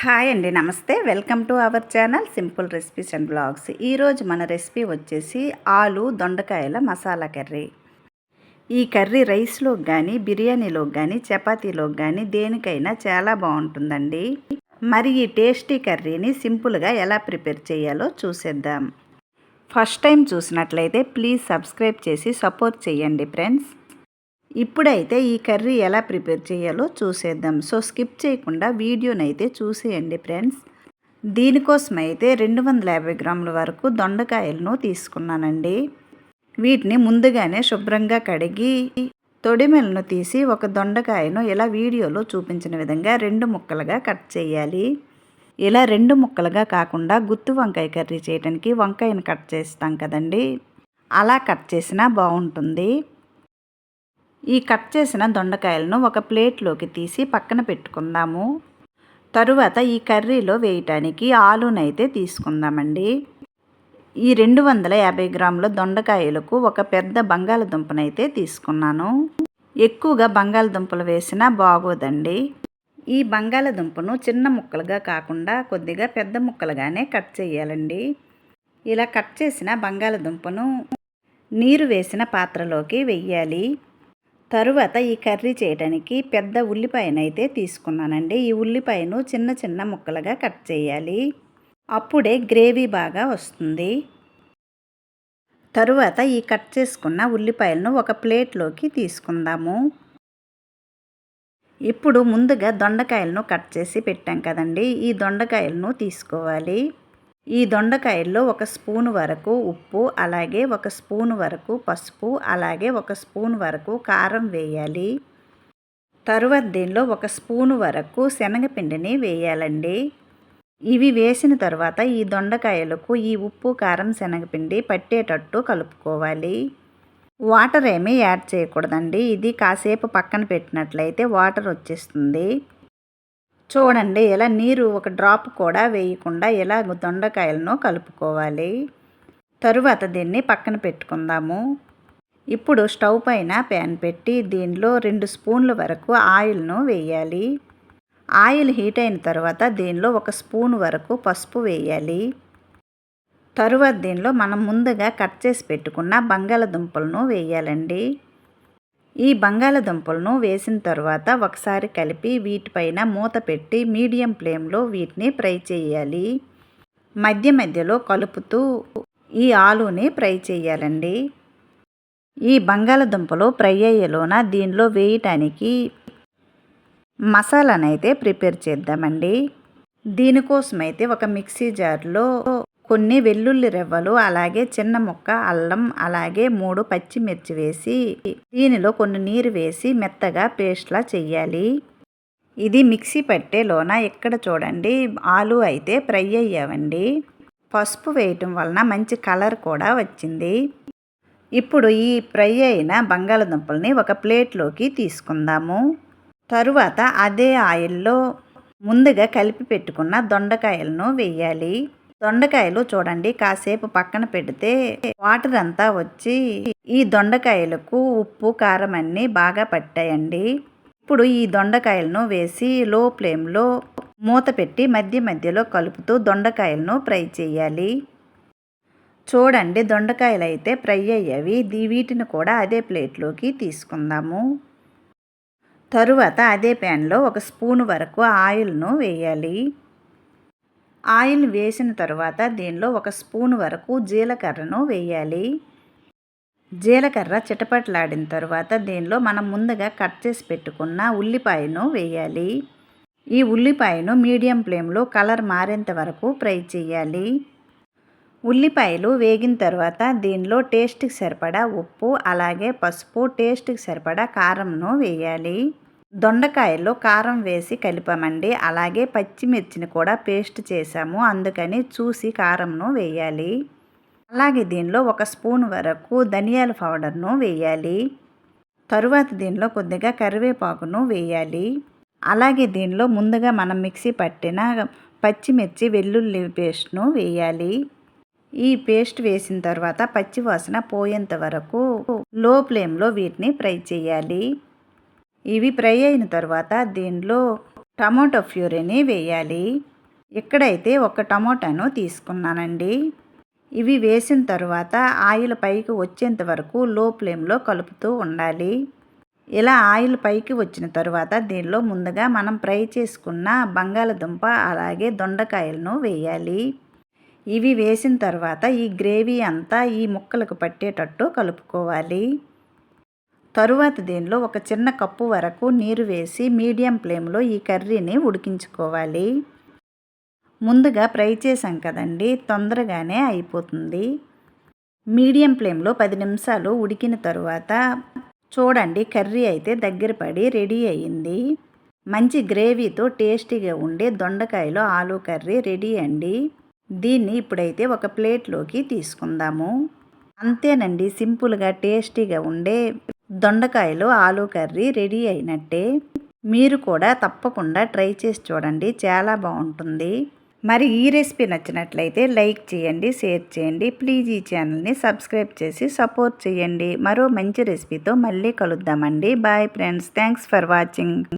Hi అండి నమస్తే. Welcome to our channel simple recipes and blogs. ఈరోజు మన రెసిపీ వచ్చేసి ఆలు దొండకాయల మసాలా కర్రీ. ఈ కర్రీ రైస్లో కానీ బిర్యానీలోకి కానీ చపాతీలోకి కానీ దేనికైనా చాలా బాగుంటుందండి. మరి ఈ టేస్టీ కర్రీని సింపుల్గా ఎలా ప్రిపేర్ చేయాలో చూసేద్దాం. ఫస్ట్ టైం చూసినట్లయితే ప్లీజ్ సబ్స్క్రైబ్ చేసి సపోర్ట్ చేయండి ఫ్రెండ్స్. ఇప్పుడైతే ఈ కర్రీ ఎలా ప్రిపేర్ చేయాలో చూసేద్దాం. సో స్కిప్ చేయకుండా వీడియోనైతే చూసేయండి ఫ్రెండ్స్. దీనికోసం అయితే రెండు వందల యాభై గ్రాముల వరకు దొండకాయలను తీసుకున్నానండి. వీటిని ముందుగానే శుభ్రంగా కడిగి తొడిమెలను తీసి ఒక దొండకాయను ఇలా వీడియోలో చూపించిన విధంగా రెండు ముక్కలుగా కట్ చేయాలి. ఇలా రెండు ముక్కలుగా కాకుండా గుత్తి వంకాయ కర్రీ చేయడానికి వంకాయను కట్ చేస్తాం కదండి. అలా కట్ చేసినా బాగుంటుంది. ఈ కట్ చేసిన దొండకాయలను ఒక ప్లేట్లోకి తీసి పక్కన పెట్టుకుందాము. తరువాత ఈ కర్రీలో వేయటానికి ఆలునైతే తీసుకుందామండి. ఈ రెండు వందల యాభై గ్రాముల దొండకాయలకు ఒక పెద్ద బంగాళదుంపనైతే తీసుకున్నాను. ఎక్కువగా బంగాళదుంపలు వేసినా బాగోదండి. ఈ బంగాళదుంపను చిన్న ముక్కలుగా కాకుండా కొద్దిగా పెద్ద ముక్కలుగానే కట్ చేయాలండి. ఇలా కట్ చేసిన బంగాళదుంపను నీరు వేసిన పాత్రలోకి వెయ్యాలి. తరువాత ఈ కర్రీ చేయడానికి పెద్ద ఉల్లిపాయనైతే తీసుకున్నానండి. ఈ ఉల్లిపాయను చిన్న చిన్న ముక్కలుగా కట్ చేయాలి. అప్పుడే గ్రేవీ బాగా వస్తుంది. తరువాత ఈ కట్ చేసుకున్న ఉల్లిపాయలను ఒక ప్లేట్లోకి తీసుకుందాము. ఇప్పుడు ముందుగా దొండకాయలను కట్ చేసి పెట్టాం కదండి. ఈ దొండకాయలను తీసుకోవాలి. ఈ దొండకాయల్లో ఒక స్పూన్ వరకు ఉప్పు అలాగే ఒక స్పూన్ వరకు పసుపు అలాగే ఒక స్పూన్ వరకు కారం వేయాలి. తరువాత దీనిలో ఒక స్పూను వరకు శనగపిండిని వేయాలండి. ఇవి వేసిన తర్వాత ఈ దొండకాయలకు ఈ ఉప్పు కారం శనగపిండి పట్టేటట్టు కలుపుకోవాలి. వాటర్ ఏమీ యాడ్ చేయకూడదండి. ఇది కాసేపు పక్కన పెట్టినట్లయితే వాటర్ వచ్చేస్తుంది. చూడండి ఇలా నీరు ఒక డ్రాప్ కూడా వేయకుండా ఇలా దొండకాయలను కలుపుకోవాలి. తరువాత దీన్ని పక్కన పెట్టుకుందాము. ఇప్పుడు స్టవ్ పైన ప్యాన్ పెట్టి దీనిలో రెండు స్పూన్ల వరకు ఆయిల్ను వేయాలి. ఆయిల్ హీట్ అయిన తర్వాత దీనిలో ఒక స్పూన్ వరకు పసుపు వేయాలి. తరువాత దీనిలో మనం ముందుగా కట్ చేసి పెట్టుకున్న బంగాళదుంపలను వేయాలండి. ఈ బంగాళదుంపలను వేసిన తర్వాత ఒకసారి కలిపి వీటిపైన మూత పెట్టి మీడియం ఫ్లేమ్లో వీటిని ఫ్రై చేయాలి. మధ్య మధ్యలో కలుపుతూ ఈ ఆలుని ఫ్రై చేయాలండి. ఈ బంగాళదుంపలు ఫ్రై అయ్యేలోన దీనిలో వేయటానికి మసాలానైతే ప్రిపేర్ చేద్దామండి. దీనికోసమైతే ఒక మిక్సీ జార్లో కొన్ని వెల్లుల్లి రెవ్వలు అలాగే చిన్న ముక్క అల్లం అలాగే మూడు పచ్చిమిర్చి వేసి దీనిలో కొన్ని నీరు వేసి మెత్తగా పేస్ట్లా చెయ్యాలి. ఇది మిక్సీ పట్టేలోన ఇక్కడ చూడండి ఆలు అయితే ఫ్రై అయ్యావండి. పసుపు వేయటం వలన మంచి కలర్ కూడా వచ్చింది. ఇప్పుడు ఈ ఫ్రై అయిన బంగాళదుంపల్ని ఒక ప్లేట్లోకి తీసుకుందాము. తరువాత అదే ఆయిల్లో ముందుగా కలిపి పెట్టుకున్న దొండకాయలను వేయాలి. దొండకాయలు చూడండి కాసేపు పక్కన పెడితే వాటర్ అంతా వచ్చి ఈ దొండకాయలకు ఉప్పు కారం అన్నీ బాగా పట్టాయండి. ఇప్పుడు ఈ దొండకాయలను వేసి లో ఫ్లేమ్లో మూత పెట్టి మధ్య మధ్యలో కలుపుతూ దొండకాయలను ఫ్రై చేయాలి. చూడండి దొండకాయలు అయితే ఫ్రై అయ్యేవి. వీటిని కూడా అదే ప్లేట్లోకి తీసుకుందాము. తరువాత అదే ప్యాన్లో ఒక స్పూన్ వరకు ఆయిల్ను వేయాలి. ఆయిల్ వేసిన తర్వాత దీనిలో ఒక స్పూన్ వరకు జీలకర్రను వేయాలి. జీలకర్ర చిటపట్లాడిన తర్వాత దీనిలో మనం ముందుగా కట్ చేసి పెట్టుకున్న ఉల్లిపాయను వేయాలి. ఈ ఉల్లిపాయను మీడియం ఫ్లేమ్లో కలర్ మారేంత వరకు ఫ్రై చేయాలి. ఉల్లిపాయలు వేగిన తర్వాత దీనిలో టేస్ట్కి సరిపడా ఉప్పు అలాగే పసుపు టేస్ట్కి సరిపడా కారంను వేయాలి. దొండకాయల్లో కారం వేసి కలిపామండి. అలాగే పచ్చిమిర్చిని కూడా పేస్ట్ చేసాము అందుకని చూసి కారంను వేయాలి. అలాగే దీనిలో ఒక స్పూన్ వరకు ధనియాల పౌడర్ను వేయాలి. తరువాత దీనిలో కొద్దిగా కరివేపాకును వేయాలి. అలాగే దీనిలో ముందుగా మనం మిక్సీ పట్టిన పచ్చిమిర్చి వెల్లుల్లి పేస్ట్ను వేయాలి. ఈ పేస్ట్ వేసిన తర్వాత పచ్చివాసన పోయేంత వరకు లో ఫ్లేమ్లో వీటిని ఫ్రై చేయాలి. ఇవి ఫ్రై అయిన తర్వాత దీనిలో టమాటో ప్యూరీని వేయాలి. ఇక్కడైతే ఒక టమోటాను తీసుకున్నానండి. ఇవి వేసిన తర్వాత ఆయిల్ పైకి వచ్చేంత వరకు లో ఫ్లేమ్లో కలుపుతూ ఉండాలి. ఇలా ఆయిల్ పైకి వచ్చిన తర్వాత దీనిలో ముందుగా మనం ఫ్రై చేసుకున్న బంగాళదుంప అలాగే దొండకాయలను వేయాలి. ఇవి వేసిన తర్వాత ఈ గ్రేవీ అంతా ఈ ముక్కలకు పట్టేటట్టు కలుపుకోవాలి. తరువాత దీనిలో ఒక చిన్న కప్పు వరకు నీరు వేసి మీడియం ఫ్లేమ్లో ఈ కర్రీని ఉడికించుకోవాలి. ముందుగా ఫ్రై చేసాం కదండి తొందరగానే అయిపోతుంది. మీడియం ఫ్లేమ్లో పది నిమిషాలు ఉడికిన తరువాత చూడండి కర్రీ అయితే దగ్గర పడి రెడీ అయ్యింది. మంచి గ్రేవీతో టేస్టీగా ఉండే దొండకాయలో ఆలూ కర్రీ రెడీ అండి. దీన్ని ఇప్పుడైతే ఒక ప్లేట్లోకి తీసుకుందాము. అంతేనండి సింపుల్గా టేస్టీగా ఉండే దొండకాయలు ఆలూ కర్రీ రెడీ అయినట్టే. మీరు కూడా తప్పకుండా ట్రై చేసి చూడండి. చాలా బాగుంటుంది. మరి ఈ రెసిపీ నచ్చినట్లయితే లైక్ చేయండి షేర్ చేయండి. ప్లీజ్ ఈ ఛానల్ని సబ్స్క్రైబ్ చేసి సపోర్ట్ చేయండి. మరో మంచి రెసిపీతో మళ్ళీ కలుద్దామండి. Bye friends. Thanks for watching.